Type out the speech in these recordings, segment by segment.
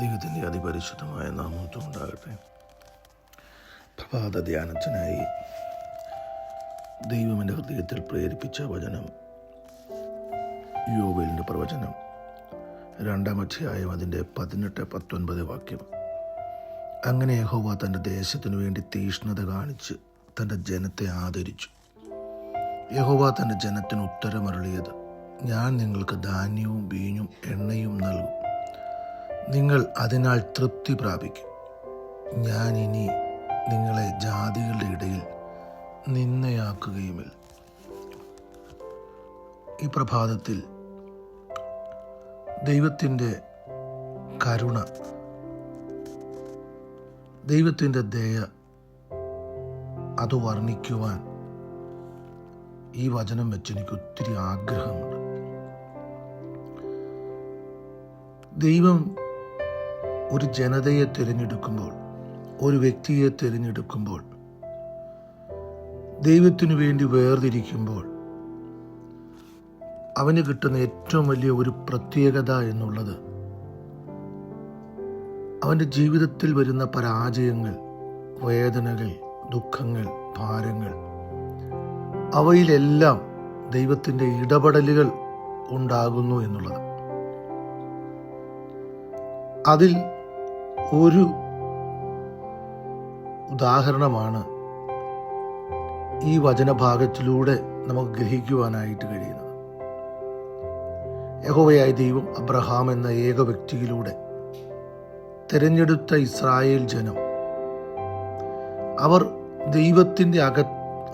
ദൈവത്തിന്റെ അതിപരിശുദ്ധമായ നാമത്വം ഉണ്ടാകട്ടെ. പ്രഭാത ധ്യാനത്തിനായി ദൈവം എന്റെ ഹൃദയത്തിൽ പ്രേരിപ്പിച്ച വചനം യോബേലിന്റെ പ്രവചനം രണ്ടാം അധ്യായം അതിന്റെ പതിനെട്ട് പത്തൊൻപത് വാക്യം. അങ്ങനെ യഹോവ തന്റെ ദേശത്തിനു വേണ്ടി തീഷ്ണത കാണിച്ച് തന്റെ ജനത്തെ ആദരിച്ചു. യഹോവ തന്റെ ജനത്തിന് ഉത്തരമരുളിയത് ഞാൻ നിങ്ങൾക്ക് ധാന്യവും വീഞ്ഞും എണ്ണയും നൽകും. നിങ്ങൾ അതിനാൽ തൃപ്തി പ്രാപിക്കും. ഞാൻ ഇനി നിങ്ങളെ ജാതികളുടെ ഇടയിൽ നിന്നയാക്കുകയുമില്ല ഈ പ്രഭാതത്തിൽ ദൈവത്തിന്റെ കരുണ ദൈവത്തിന്റെ ദയ അത് വർണിക്കുവാൻ ഈ വചനം വെച്ച് എനിക്ക് ഒത്തിരി ആഗ്രഹമുണ്ട്. ദൈവം ഒരു ജനതയെ തിരഞ്ഞെടുക്കുമ്പോൾ ഒരു വ്യക്തിയെ തിരഞ്ഞെടുക്കുമ്പോൾ ദൈവത്തിനു വേണ്ടി വേർതിരിക്കുമ്പോൾ അവന് കിട്ടുന്ന ഏറ്റവും വലിയ ഒരു പ്രത്യേകത എന്നുള്ളത് അവന്റെ ജീവിതത്തിൽ വരുന്ന പരാജയങ്ങൾ വേദനകൾ ദുഃഖങ്ങൾ ഭാരങ്ങൾ അവയിലെല്ലാം ദൈവത്തിന്റെ ഇടപെടലുകൾ ഉണ്ടാകുന്നു എന്നുള്ളത്. അതിൽ ഒരു ഉദാഹരണമാണ് ഈ വചനഭാഗത്തിലൂടെ നമുക്ക് ഗ്രഹിക്കുവാനായിട്ട് കഴിയുന്നത്. യഹോവയായ ദൈവം അബ്രഹാം എന്ന ഏക വ്യക്തിയിലൂടെ തിരഞ്ഞെടുത്ത ഇസ്രായേൽ ജനം അവർ ദൈവത്തിന്റെ അക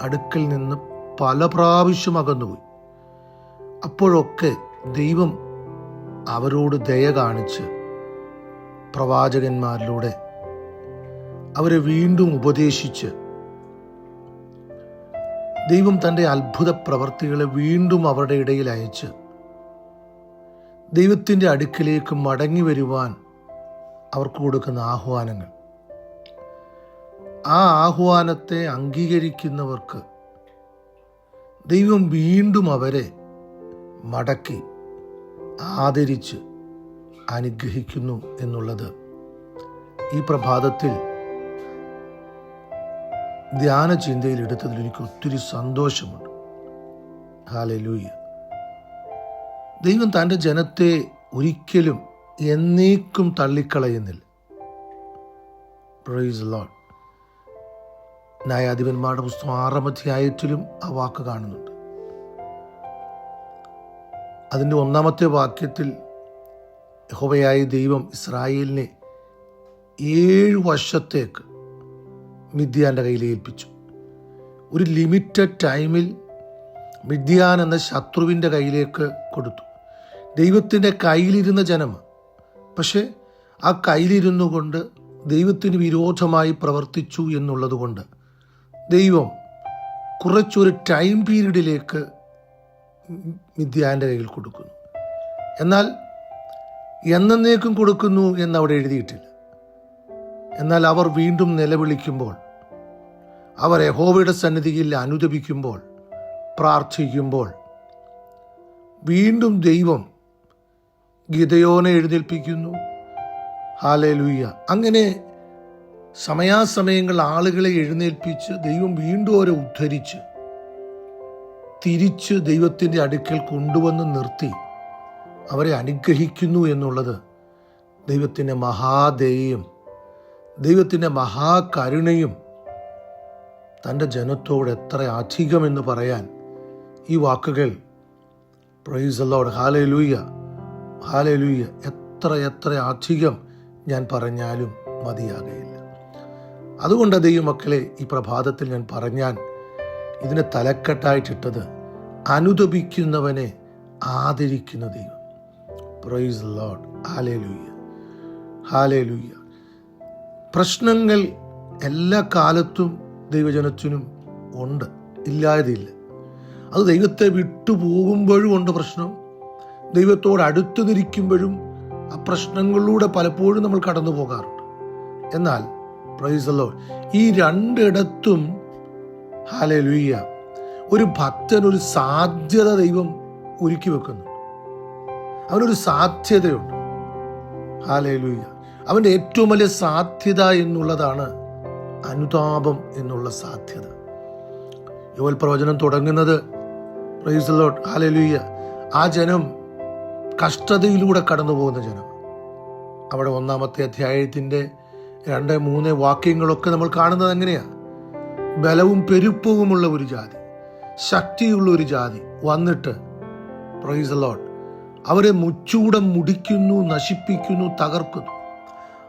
അടുക്കൽ നിന്ന് പല പ്രാവശ്യം അകന്നുപോയി. അപ്പോഴൊക്കെ ദൈവം അവരോട് ദയ കാണിച്ച് പ്രവാചകന്മാരിലൂടെ അവരെ വീണ്ടും ഉപദേശിച്ച് ദൈവം തന്റെ അത്ഭുത പ്രവർത്തികളെ വീണ്ടും അവരുടെ ഇടയിൽ അയച്ച് ദൈവത്തിന്റെ അടുക്കിലേക്ക് മടങ്ങി വരുവാൻ അവർക്ക് കൊടുക്കുന്ന ആഹ്വാനങ്ങൾ. ആ ആഹ്വാനത്തെ അംഗീകരിക്കുന്നവർക്ക് ദൈവം വീണ്ടും അവരെ മടക്കി ആദരിച്ച് അനുഗ്രഹിക്കുന്നു എന്നുള്ളത്. ഈ പ്രഭാതത്തിൽ ധ്യാന ചിന്തയിൽ എടുത്തതിൽ എനിക്ക് ഒത്തിരി സന്തോഷമുണ്ട്. ഹാലലൂയ ദൈവം തന്റെ ജനത്തെ ഒരിക്കലും എന്നേക്കും തള്ളിക്കളയുന്നില്ല. പ്രൈസ് ലോഡ് ന്യായാധിപന്മാരുടെ പുസ്തകം ആറാം അധ്യായത്തിലും ആ വാക്ക് കാണുന്നുണ്ട്. അതിന്റെ ഒന്നാമത്തെ വാക്യത്തിൽ യഹോവയായ ദൈവം ഇസ്രായേലിനെ ഏഴ് വർഷത്തേക്ക് മിഥ്യാന്റെ കയ്യിൽ ഏൽപ്പിച്ചു. ഒരു ലിമിറ്റഡ് ടൈമിൽ മിദ്യാൻ എന്ന ശത്രുവിന്റെ കയ്യിലേക്ക് കൊടുത്തു. ദൈവത്തിന്റെ കയ്യിലിരുന്ന ജനം പക്ഷേ ആ കയ്യിലിരുന്നു കൊണ്ട് ദൈവത്തിന് വിരോധമായി പ്രവർത്തിച്ചു എന്നുള്ളതുകൊണ്ട് ദൈവം കുറച്ചൊരു ടൈം പീരീഡിലേക്ക് മിഥ്യാന്റെ കയ്യിൽ കൊടുക്കുന്നു. എന്നാൽ എന്നേക്കും കൊടുക്കുന്നു എന്ന് അവിടെ എഴുതിയിട്ടില്ല. എന്നാൽ അവർ വീണ്ടും നിലവിളിക്കുമ്പോൾ അവർ യഹോവയുടെ സന്നിധിയിൽ അനുദപിക്കുമ്പോൾ പ്രാർത്ഥിക്കുമ്പോൾ വീണ്ടും ദൈവം ഗിതയോനെ എഴുന്നേൽപ്പിക്കുന്നു. ഹാലേ ലൂയ്യ അങ്ങനെ സമയാസമയങ്ങൾ ആളുകളെ എഴുന്നേൽപ്പിച്ച് ദൈവം വീണ്ടും അവരെ ഉദ്ധരിച്ച് തിരിച്ച് ദൈവത്തിന്റെ അടുക്കൽ കൊണ്ടുവന്ന് നിർത്തി. അവരെ അനുഗ്രഹിക്കുന്നു എന്നുള്ളത് ദൈവത്തിന്റെ മഹാദയയും ദൈവത്തിന്റെ മഹാകരുണയും തന്റെ ജനത്തോട് എത്ര അധികമെന്ന് പറയാൻ ഈ വാക്കുകൾ പ്രൈസ് അല്ലോട് ഹാലേ ലൂയ്യ ഹാലേ ലൂയ്യ എത്ര എത്ര അധികം ഞാൻ പറഞ്ഞാലും മതിയാകയില്ല. അതുകൊണ്ട് ദൈവമക്കളെ ഈ പ്രഭാതത്തിൽ ഞാൻ പറഞ്ഞാൽ ഇതിനെ തലക്കെട്ടായിട്ടിട്ടത് അനുദപിക്കുന്നവനെ ആദരിക്കുന്ന ദൈവം. പ്രൈസ് ലോഡ് ഹാലേലൂയ്യ ഹാലേലൂയ്യ ഹാലേ ലൂയ്യ പ്രശ്നങ്ങൾ എല്ലാ കാലത്തും ദൈവജനത്തിനും ഉണ്ട്. ഇല്ലാതില്ല അത് ദൈവത്തെ വിട്ടുപോകുമ്പോഴും ഉണ്ട് പ്രശ്നം. ദൈവത്തോട് അടുത്തു നിൽക്കുമ്പോഴും ആ പ്രശ്നങ്ങളിലൂടെ പലപ്പോഴും നമ്മൾ കടന്നു പോകാറുണ്ട്. എന്നാൽ പ്രൈസ് ലോഡ് ഈ രണ്ടിടത്തും ഹാലലുയ്യ ഒരു ഭക്തൻ ഒരു സാധ്യത ദൈവം ഒരുക്കി വെക്കുന്നു. അവനൊരു സാധ്യതയുണ്ട്. ഹാലയിലൂയ്യ ലുയ്യ അവന്റെ ഏറ്റവും വലിയ സാധ്യത എന്നുള്ളതാണ് അനുതാപം എന്നുള്ള സാധ്യത. യോൽ പ്രവചനം തുടങ്ങുന്നത് പ്രൈസ് ലോട്ട് ഹാലലുയ്യ ആ ജനം കഷ്ടതയിലൂടെ കടന്നു പോകുന്ന ജനം. അവിടെ ഒന്നാമത്തെ അധ്യായത്തിന്റെ രണ്ട് മൂന്ന് വാക്യങ്ങളൊക്കെ നമ്മൾ കാണുന്നത് എങ്ങനെയാണ് ബലവും പെരുപ്പവുമുള്ള ഒരു ജാതി ശക്തിയുള്ള ഒരു ജാതി വന്നിട്ട് പ്രൈസ് ലോട്ട് അവരെ മുച്ചൂടം മുടിക്കുന്നു നശിപ്പിക്കുന്നു തകർക്കുന്നു.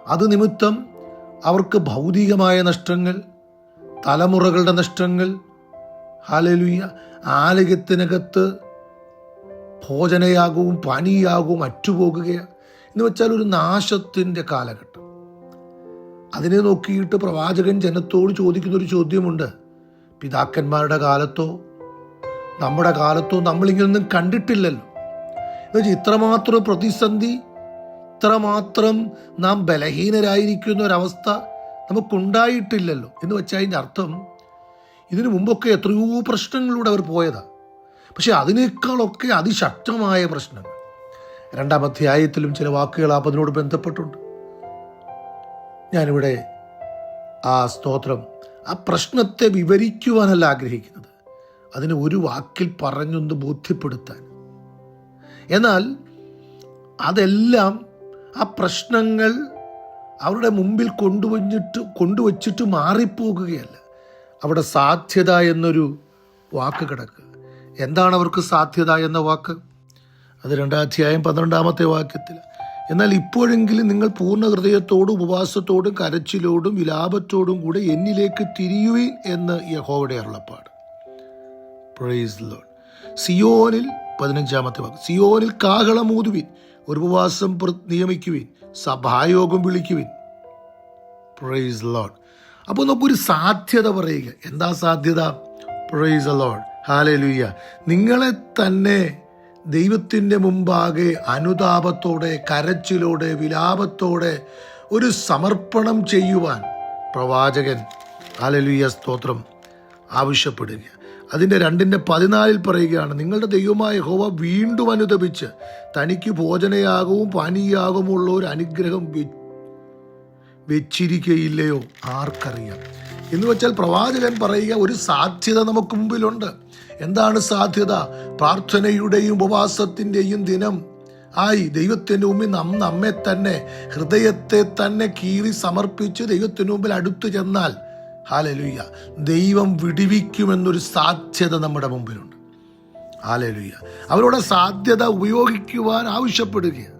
അത് നിമിത്തം അവർക്ക് ഭൗതികമായ നഷ്ടങ്ങൾ തലമുറകളുടെ നഷ്ടങ്ങൾ ഹാലലുയ്യ ആലയത്തിനകത്ത് ഭോജനയാകവും പനിയാകവും അറ്റുപോകുകയാണ് എന്ന് വെച്ചാൽ ഒരു നാശത്തിന്റെ കാലഘട്ടം. അതിനെ നോക്കിയിട്ട് പ്രവാചകൻ ജനത്തോട് ചോദിക്കുന്ന ഒരു ചോദ്യമുണ്ട്. പിതാക്കന്മാരുടെ കാലത്തോ നമ്മുടെ കാലത്തോ നമ്മളിങ്ങനൊന്നും കണ്ടിട്ടില്ലല്ലോ. എന്നുവെച്ചാൽ ഇത്രമാത്രം പ്രതിസന്ധി ഇത്രമാത്രം നാം ബലഹീനരായിരിക്കുന്ന ഒരവസ്ഥ നമുക്കുണ്ടായിട്ടില്ലല്ലോ എന്ന് വെച്ചാൽ അതിന്റെ അർത്ഥം ഇതിനു മുമ്പൊക്കെ എത്രയോ പ്രശ്നങ്ങളിലൂടെ അവർ പോയതാ. പക്ഷെ അതിനേക്കാളൊക്കെ അതിശക്തമായ പ്രശ്നങ്ങൾ. രണ്ടാം അധ്യായത്തിലും ചില വാക്കുകൾ ആ അതിനോട് ബന്ധപ്പെട്ടുണ്ട്. ഞാനിവിടെ ആ സ്തോത്രം ആ പ്രശ്നത്തെ വിവരിക്കുവാനല്ല ആഗ്രഹിക്കുന്നത്. അതിനെ ഒരു വാക്കിൽ പറഞ്ഞൊന്ന് ബോധ്യപ്പെടുത്താൻ. എന്നാൽ അതെല്ലാം ആ പ്രശ്നങ്ങൾ അവരുടെ മുമ്പിൽ കൊണ്ടുവന്നിട്ട് കൊണ്ടുവച്ചിട്ട് മാറിപ്പോകുകയല്ല. അവിടെ സാധ്യത എന്നൊരു വാക്ക് കിടക്കുക എന്താണ് അവർക്ക് സാധ്യത എന്ന വാക്ക്? അത് രണ്ടാം അധ്യായം പന്ത്രണ്ടാമത്തെ വാക്യത്തിൽ. എന്നാൽ ഇപ്പോഴെങ്കിലും നിങ്ങൾ പൂർണ ഹൃദയത്തോടും ഉപവാസത്തോടും കരച്ചിലോടും വിലാപത്തോടും കൂടെ എന്നിലേക്ക് തിരിയുവീൻ എന്ന് യഹോവയുടെ അരുളപ്പാട്. സിയോനിൽ പതിനഞ്ചാമത്തെ വാക്ക്. സിയോനിൽ കാഹളമൂതുവിൻ ഒരു ഉപവാസം നിയമിക്കുവിൻ സഭായോഗം വിളിക്കുവിൻ. പ്രൈസ് ലോഡ് അപ്പോൾ നമുക്കൊരു സാധ്യത പറയുക. എന്താ സാധ്യത? പ്രൈസ് ലോഡ് ഹാലലുയ്യ നിങ്ങളെ തന്നെ ദൈവത്തിന്റെ മുമ്പാകെ അനുതാപത്തോടെ കരച്ചിലോടെ വിലാപത്തോടെ ഒരു സമർപ്പണം ചെയ്യുവാൻ പ്രവാചകൻ ഹാലലുയ്യ സ്തോത്രം ആവശ്യപ്പെടുക. അതിന്റെ രണ്ടിന്റെ പതിനാലിൽ പറയുകയാണ് നിങ്ങളുടെ ദൈവമായ ഹോവ വീണ്ടും അനുദപിച്ച് തനിക്ക് ഭോജനയാകവും പാനീയാകവുമുള്ള ഒരു അനുഗ്രഹം വെച്ചിരിക്കയില്ലയോ? ആർക്കറിയാം? എന്ന് വെച്ചാൽ പ്രവാചകൻ പറയുക ഒരു സാധ്യത നമുക്ക് മുമ്പിലുണ്ട്. എന്താണ് സാധ്യത? പ്രാർത്ഥനയുടെയും ഉപവാസത്തിന്റെയും ദിനം. ആയി ദൈവത്തിന്റെ മുമ്പിൽ നാം നമ്മെ തന്നെ ഹൃദയത്തെ തന്നെ കീറി സമർപ്പിച്ച് ദൈവത്തിന് മുമ്പിൽ അടുത്തു ചെന്നാൽ ഹാലലുയ്യ ദൈവം വിടിവിക്കുമെന്നൊരു സാധ്യത നമ്മുടെ മുമ്പിലുണ്ട്. ഹാലലുയ്യ അവരുടെ സാധ്യത ഉപയോഗിക്കുവാൻ ആവശ്യപ്പെടുകയാണ്.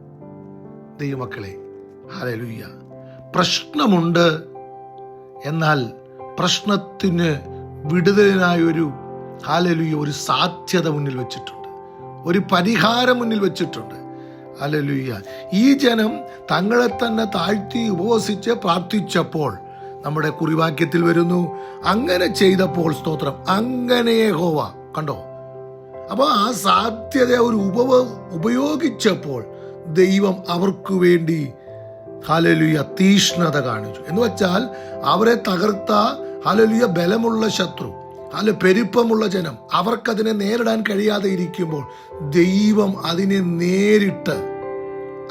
ദൈവമക്കളെ ഹാലലുയ്യ പ്രശ്നമുണ്ട് എന്നാൽ പ്രശ്നത്തിന് വിടുതലിനായൊരു ഹാലലുയ്യ ഒരു സാധ്യത മുന്നിൽ വെച്ചിട്ടുണ്ട്. ഒരു പരിഹാരം മുന്നിൽ വെച്ചിട്ടുണ്ട്. ഹാലലുയ്യ ഈ ജനം തങ്ങളെ തന്നെ താഴ്ത്തി ഉപവസിച്ച് പ്രാർത്ഥിച്ചപ്പോൾ നമ്മുടെ കുറിവാക്യത്തിൽ വരുന്നു അങ്ങനെ ചെയ്തപ്പോൾ സ്തോത്രം അങ്ങനെ ഹോവ കണ്ടോ? അപ്പോൾ ആ സാധ്യത ഒരു ഉപവ ഉപയോഗിച്ചപ്പോൾ ദൈവം അവർക്ക് വേണ്ടി ഹലലുയ തീഷ്ണത കാണിച്ചു. എന്ന് വെച്ചാൽ അവരെ തകർത്ത ഹലലുയ ബലമുള്ള ശത്രു അല്ല പെരുപ്പമുള്ള ജനം അവർക്കതിനെ നേരിടാൻ കഴിയാതെ ഇരിക്കുമ്പോൾ ദൈവം അതിനെ നേരിട്ട്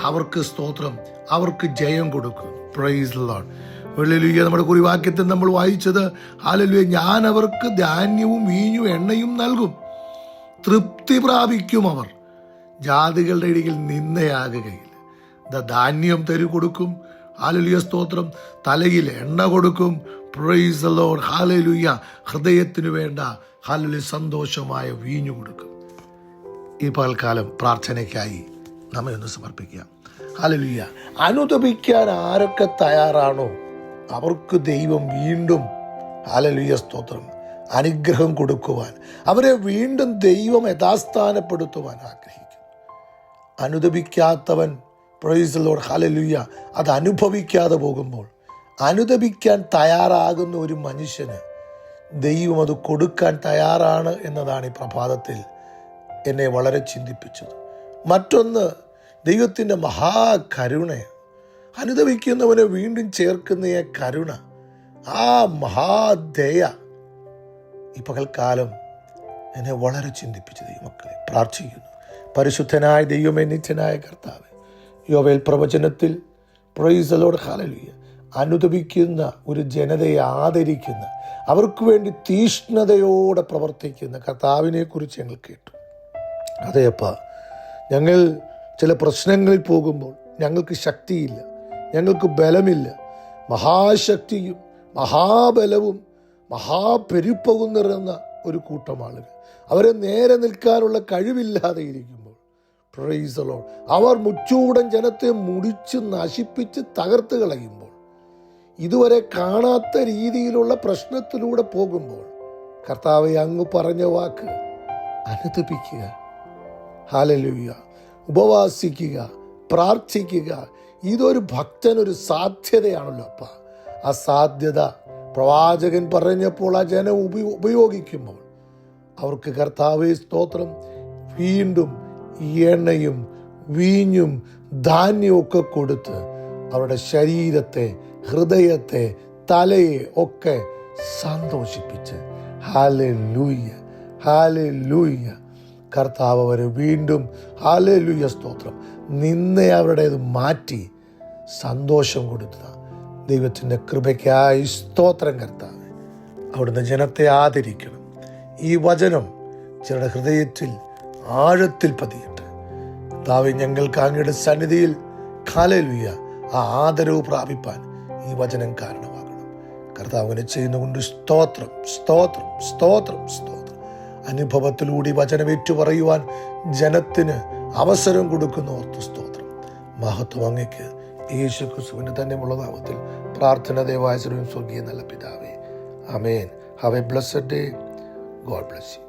അവർക്ക് സ്തോത്രം അവർക്ക് ജയം കൊടുക്കും. പ്രൈസ് ലോഡ് വെള്ളിലുയ്യ നമ്മുടെ കുറിവാക്യത്തിൽ നമ്മൾ വായിച്ചത് ഹാലലുയ ഞാൻ അവർക്ക് ധാന്യവും വീഞ്ഞും എണ്ണയും നൽകും. തൃപ്തി പ്രാപിക്കും അവർ. ജാതികളുടെ ഇടയിൽ നിന്നയാകുകയില്ല ധാന്യം തരു കൊടുക്കും. ഹാലലുയ സ്തോത്രം. തലയിൽ എണ്ണ കൊടുക്കും. പ്രൈസ് ലോഡ് ഹാലലുയ്യ ഹൃദയത്തിന് വേണ്ട ഹാലലു സന്തോഷമായ വീഞ്ഞു കൊടുക്കും. ഈ പകൽക്കാലം പ്രാർത്ഥനയ്ക്കായി നമ്മെ ഒന്ന് സമർപ്പിക്കുക ഹാലലുയ്യ അനുദപിക്കാൻ ആരൊക്കെ തയ്യാറാണോ? അവർക്ക് ദൈവം വീണ്ടും ഹാലലുയ്യ സ്തോത്രം. അനുഗ്രഹം കൊടുക്കുവാൻ. അവരെ വീണ്ടും ദൈവം യഥാസ്ഥാനപ്പെടുത്തുവാൻ ആഗ്രഹിക്കുന്നു. അനുദപിക്കാത്തവൻ പ്രൊയ്സ് ലോഡ് ഹാലലുയ്യ അത് അനുഭവിക്കാതെ പോകുമ്പോൾ അനുദപിക്കാൻ തയ്യാറാകുന്ന ഒരു മനുഷ്യന് ദൈവം അത് കൊടുക്കാൻ തയ്യാറാണ് എന്നതാണ് ഈ പ്രഭാതത്തിൽ എന്നെ വളരെ ചിന്തിപ്പിച്ചത്. മറ്റൊന്ന് ദൈവത്തിന്റെ മഹാകരുണ അനുദവിക്കുന്നവനെ വീണ്ടും ചേർക്കുന്ന കരുണ. ആ മഹാദയ ഈ പകൽക്കാലം എന്നെ വളരെ ചിന്തിപ്പിച്ചു ദൈവമക്കളെ. പ്രാർത്ഥിക്കുന്നു. പരിശുദ്ധനായ ദൈവമേ നിത്യനായ കർത്താവ്. യോവേൽ പ്രവചനത്തിൽ പ്രൈസലോട് ഹാലലിയ അനുദപിക്കുന്ന ഒരു ജനതയെ ആദരിക്കുന്ന അവർക്ക് വേണ്ടി തീഷ്ണതയോടെ പ്രവർത്തിക്കുന്ന കർത്താവിനെ കുറിച്ച് ഞങ്ങൾ കേട്ടു. അതെയപ്പ ഞങ്ങൾ ചില പ്രശ്നങ്ങളിൽ പോകുമ്പോൾ ഞങ്ങൾക്ക് ശക്തിയില്ല. ഞങ്ങൾക്ക് ബലമില്ല. മഹാശക്തിയും മഹാബലവും മഹാപെരുപ്പവും നിറഞ്ഞ ഒരു കൂട്ടം ആളുകൾ അവരെ നേരെ നിൽക്കാനുള്ള കഴിവില്ലാതെ ഇരിക്കുമ്പോൾ പ്രൈസലോ അവർ മുച്ചൂടൻ ജനത്തെ മുടിച്ച് നശിപ്പിച്ച് തകർത്ത് കളയുമ്പോൾ ഇതുവരെ കാണാത്ത രീതിയിലുള്ള പ്രശ്നത്തിലൂടെ പോകുമ്പോൾ കർത്താവെ അങ്ങ് പറഞ്ഞ വാക്ക് അനുദപിക്കുക. ഹാലലുയ്യ ഉപവാസിക്കുക പ്രാർത്ഥിക്കുക ഇതൊരു ഭക്തനൊരു സാധ്യതയാണല്ലോ അപ്പ. ആ സാധ്യത പ്രവാചകൻ പറഞ്ഞപ്പോൾ ആ ജനം ഉപയോ ഉപയോഗിക്കുമ്പോൾ അവർക്ക് കർത്താവേ സ്തോത്രം. വീണ്ടും എണ്ണയും വീഞ്ഞും ധാന്യവും ഒക്കെ കൊടുത്ത് അവരുടെ ശരീരത്തെ ഹൃദയത്തെ തലയെ ഒക്കെ സന്തോഷിപ്പിച്ച്. ഹാലെ ലൂയ്യ ഹാലെ ലൂയ്യ കർത്താവ് അവർ വീണ്ടും ഹാലലുയ സ്തോത്രം. നിന്നെ അവരുടേത് മാറ്റി സന്തോഷം കൊടുത്തത് ദൈവത്തിന്റെ കൃപയ്ക്കായി സ്തോത്രം കർത്താവ്. അവിടുന്ന് ജനത്തെ ആദരിക്കണം. ഈ വചനം ചിലരുടെ ഹൃദയത്തിൽ ആഴത്തിൽ പതിയട്ടെ. കർത്താവ് ഞങ്ങൾക്ക് അങ്ങയുടെ സന്നിധിയിൽ കാലലുയ ആ ആദരവ് പ്രാപിപ്പാൻ ഈ വചനം കാരണമാകണം. കർത്താവിനെ ചെയ്യുന്നതുകൊണ്ട് സ്തോത്രം സ്തോത്രം സ്തോത്രം സ്തോത്രം. അനുഭവത്തിലൂടെ വചനമേറ്റു പറയുവാൻ ജനത്തിന് അവസരം കൊടുക്കുന്ന. ഓർത്തു സ്തോത്രം. മഹത്വം അങ്ങയ്ക്ക് യേശു ക്രിസ്തുവിന്റെ തന്നെയുള്ള നാമത്തിൽ പ്രാർത്ഥന ദേവായ സ്വർഗീയ നല്ല പിതാവേ. അമേൻ have a blessed day God bless you